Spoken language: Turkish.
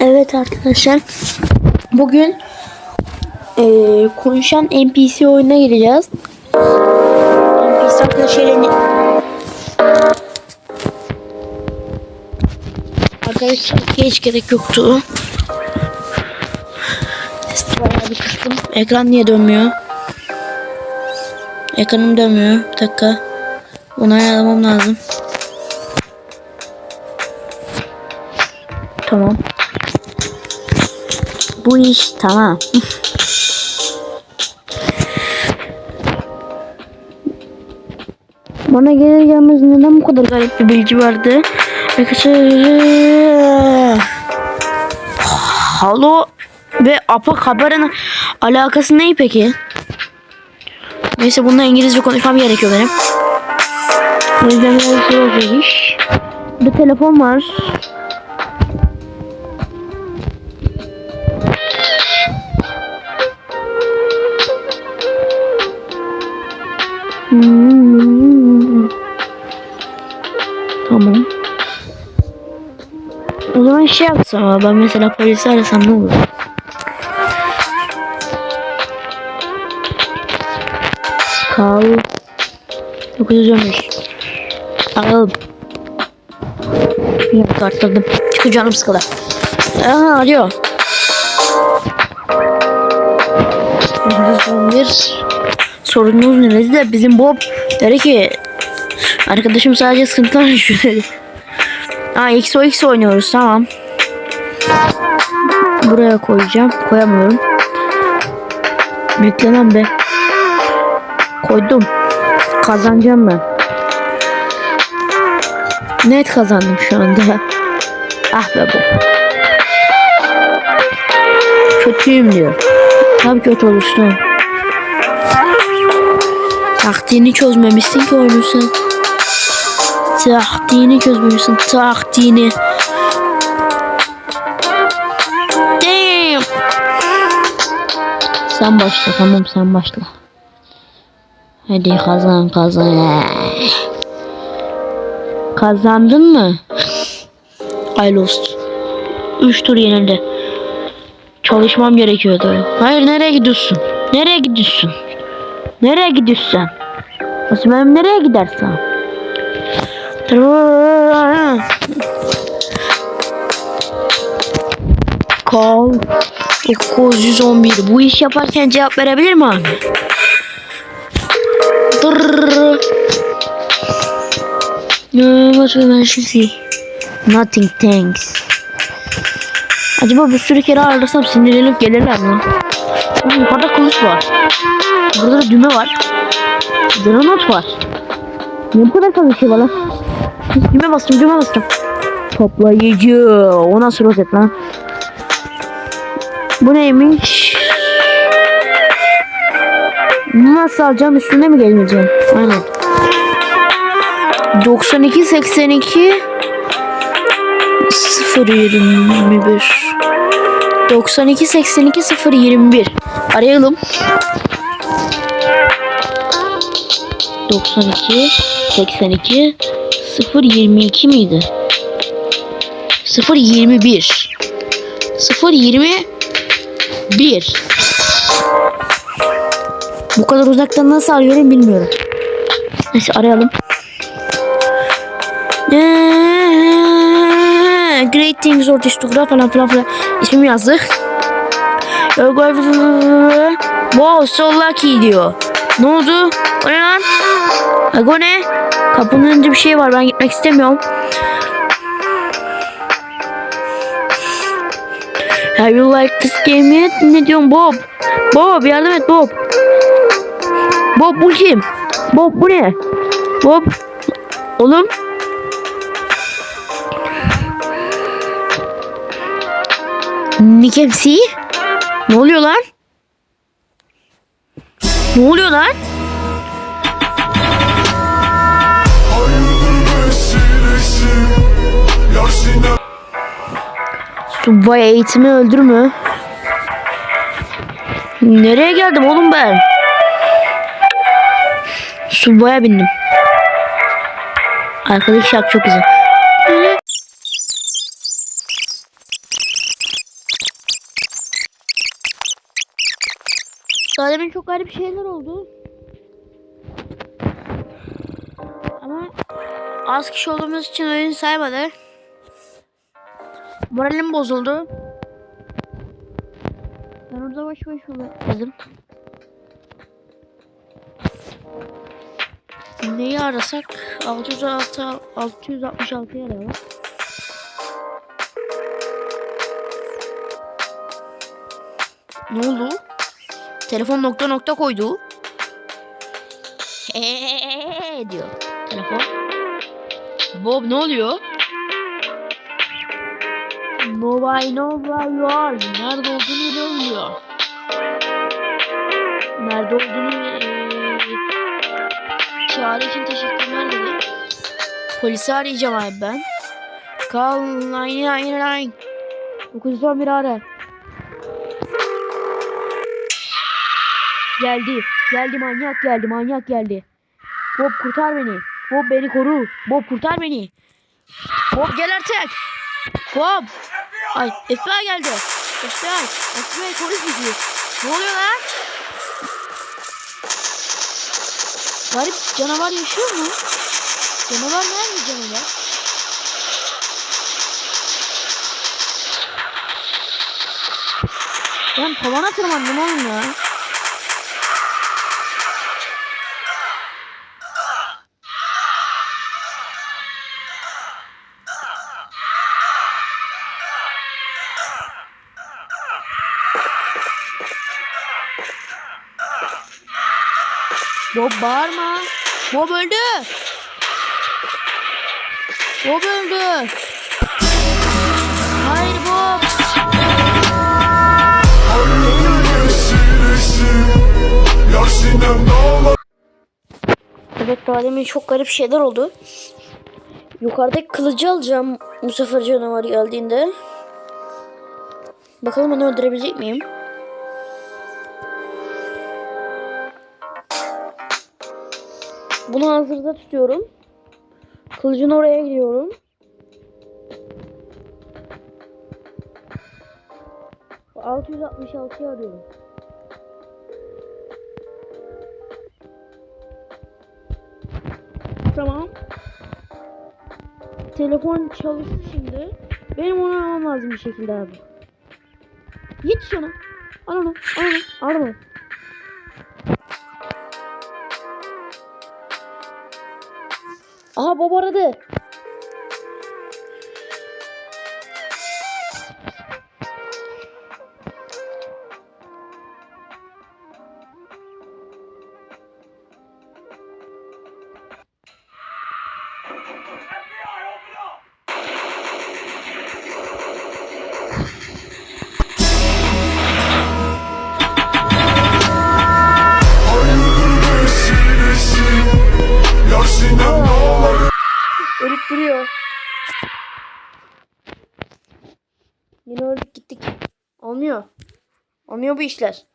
Evet arkadaşlar. Bugün eee, konuşan NPC oyuna gireceğiz. NPC arkadaşlarını Arkadaşlar hiç gerek yoktu. Bayağı bir kıstım. Ekran niye dönmüyor? Ekranım dönmüyor. Bir dakika. Onu ayarlamam lazım. Tamam. Bu iş tamam. Bana gelir gelmez neden bu kadar garip bir bilgi verdi? Arkadaşlar. Halo ve apa haberin alakası ne peki? Neyse bununla İngilizce konuşmam gerekiyor benim. O yüzden biraz zor bir iş. Bir telefon var. Ama ben mesela polisi arasam ne olur? Kal. 915. Al. Yok arttırdım. Çünkü canım sıkıldı. Aha arıyor. 911. Sorunumuz ne dedi de bizim Bob dedi ki arkadaşım sadece sıkıntılar yaşıyor dedi. Aa XOX oynuyoruz tamam. Buraya koyacağım. Koyamıyorum. Beklemem be. Koydum. Kazanacağım ben. Net kazandım şu anda. Ah be bu. Kötüyüm diyor. Tabii kötü olursun. Taktiğini çözmemişsin ki oyunu sen. Taktiğini çözmemişsin. Taktiğini. Sen başla tamam sen başla. Hadi kazan kazan. Kazandın mı? I lost. 3 tur yenildi. Çalışmam gerekiyordu. Hayır nereye gidiyorsun? Nereye gidiyorsun? Nereye gidiyorsun? Nasıl benim nereye gidersen? Call 911 Bu iş yaparken cevap verebilir mi? Dırrrr. What I see? Nothing thanks. Acaba bir sürü kere arasam sinirlenip gelirler mi? Oğlum yukarıda kılıç var. Burada da düğme var. Granat var. Ne bu kadar fazla şey var lan? Düğme bastım düğme bastım. Toplayıcı. O nasıl rozet lan? Bu neymiş? Nasıl alacağım? Üstüne mi gelmeyeceğim? Aynen. 92 82 021 92 82 021 Arayalım. 92 82 022 miydi? 021 021 Bu kadar uzaktan nasıl arıyorum bilmiyorum. Neyse arayalım. Eee, Great things or Instagram falan filan filan. İsmimi yazdık. Wow so lucky diyor. Ne oldu? O ne lan? Bak o ne? Kapının önünde bir şey var. Ben gitmek istemiyorum. Have you liked this game yet? Ne diyorsun Bob? Bob yardım et Bob. Bob bu kim? Bob bu ne? Bob. Oğlum. Nick MC? Ne oluyor lan? Ne oluyor lan? Hayırdır Subway eğitimi öldürme. Nereye geldim oğlum ben? Subway'a bindim. Arkadaki şarkı çok güzel. Daha demin çok garip şeyler oldu. Ama az kişi olduğumuz için oyun saymadı. Moralim bozuldu. Ben orada baş baş dedim. Neyi arasak? 606 666'yı arayalım. Ne oldu? Telefon nokta nokta koydu. Eee diyor telefon. Bob ne oluyor? Where you are. Nerede olduğunu bilmiyor. Nerede olduğunu eee, çağrı için teşekkürler dedi. Polisi arayacağım abi ben. Call 999. 911 ara. Geldi. Geldi manyak geldi manyak geldi. Bob kurtar beni. Bob beni koru. Bob kurtar beni. Bob gel artık. Bob. Ay FBI geldi. FBI. FBI polis bizi. Ne oluyor lan? Garip canavar yaşıyor mu? Canavar nerede canavar? Ben tavana tırmandım oğlum ya. Bob bağırma. Bob öldü. Bob öldü. Hayır Bob. Evet daha demin çok garip şeyler oldu. Yukarıdaki kılıcı alacağım bu sefer canavar geldiğinde. Bakalım onu öldürebilecek miyim? Bunu hazırda tutuyorum. Kılıcın oraya gidiyorum. Bu 666'yı arıyorum. Tamam. Telefon çalıştı şimdi. Benim onu almam lazım bir şekilde abi. Yetiş ona. Al onu. Al onu. Al onu. Aha baba aradı. Yine öldük gittik. Olmuyor. Olmuyor bu işler.